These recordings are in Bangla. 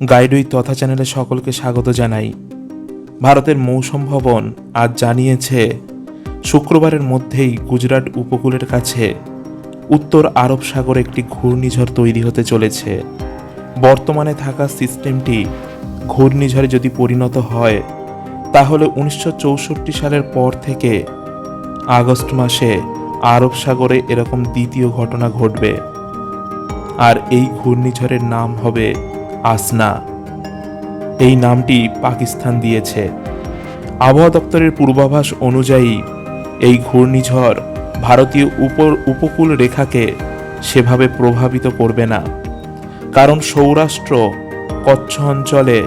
গাইডুই তথা চ্যানেলে সকলকে স্বাগত জানাই। ভারতের মৌসুম ভবন আজ জানিয়েছে, শুক্রবারের মধ্যেই গুজরাট উপকূলের কাছে উত্তর আরব সাগরে একটি ঘূর্ণিঝড় তৈরি হতে চলেছে। বর্তমানে থাকা সিস্টেমটি ঘূর্ণিঝড়ে যদি পরিণত হয়, তাহলে উনিশশো চৌষট্টি সালের পর থেকে আগস্ট মাসে আরব সাগরে এরকম দ্বিতীয় ঘটনা ঘটবে। আর এই ঘূর্ণিঝড়ের নাম হবে আসনা। এই নামটি পাকিস্তান দিয়েছে। আবহাওয়া দপ্তরের পূর্বাভাস অনুযায়ী, এই ঘূর্ণিঝড় ভারতীয় উপর উপকূল রেখাকে সেভাবে প্রভাবিত করবে না। কারণ সৌরাষ্ট্র কচ্ছ অঞ্চলে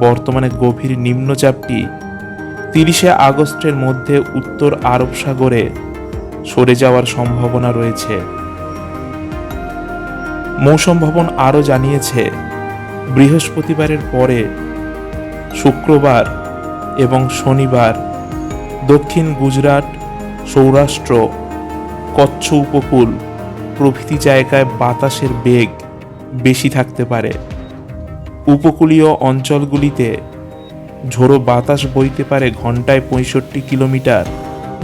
বর্তমানে গভীর নিম্নচাপটি তিরিশে আগস্টের মধ্যে উত্তর আরব সাগরে সরে যাওয়ার সম্ভাবনা রয়েছে। মৌসুম ভবন আরও জানিয়েছে বৃহস্পতিবারের পরে শুক্রবার এবং শনিবার দক্ষিণ গুজরাট সৌরাষ্ট্র কচ্ছ উপকূল প্রভৃতি জায়গায় বাতাসের বেগ বেশি থাকতে পারে। উপকূলীয় অঞ্চলগুলিতে ঝোড়ো বাতাস বইতে পারে ঘন্টায় পঁয়ষট্টি কিলোমিটার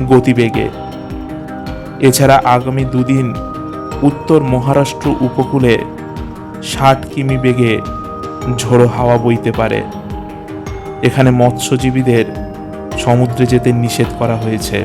গতিবেগে। এছাড়া আগামী দুদিন উত্তর মহারাষ্ট্র উপকূলে ষাট কিমি বেগে ঝোড়ো হাওয়া বইতে পারে। এখানে মৎস্যজীবীদের সমুদ্রে যেতে নিষেধ করা হয়েছে।